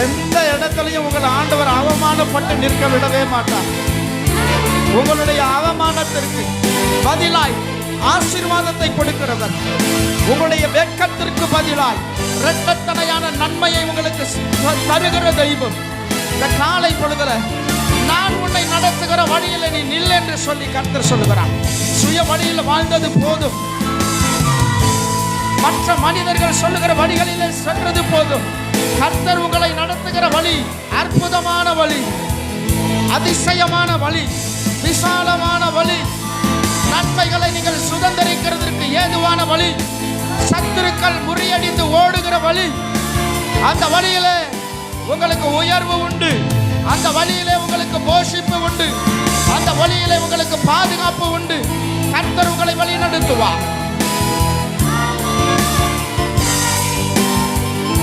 எந்த இடத்துலையும் உங்கள் ஆண்டவர் அவமானப்பட்டு நிற்க விடவே மாட்டார். உங்களுடைய அவமானத்திற்கு பதிலாய் ஆசீர்வாதத்தை கொடுக்கிறவர். உங்களுடைய வெட்கத்திற்கு பதிலாய் இரட்டத்தனையான நன்மையை உங்களுக்கு தருகிற தெய்வம். இந்த காலை பொழுதுல நான் உன்னை நடத்துகிற வழியில் நீ நில் என்று சொல்லி கர்த்தர் சொல்லுகிறான் சுய வழியில் வாழ்ந்தது போதும். மற்ற மனிதர்கள் சொல்லுகிற வழிகளில் சென்றது போதும். கர்த்தர் உங்களை நடத்துகிற வழி அற்புதமான வழி அதிசயமான வழி விசாலமான வழி. நன்மைகளை நீங்கள் சுதந்திரிக்கிறதற்கு ஏதுவான வழி. சத்துருக்கள் முறியடித்து ஓடுகிற வழி. அந்த வழியிலே உங்களுக்கு உயர்வு உண்டு. அந்த வழியிலே உங்களுக்கு போஷிப்பு உண்டு. அந்த வழியிலே உங்களுக்கு பாதுகாப்பு உண்டு. கர்த்தர் உங்களை வழி நடத்துவார்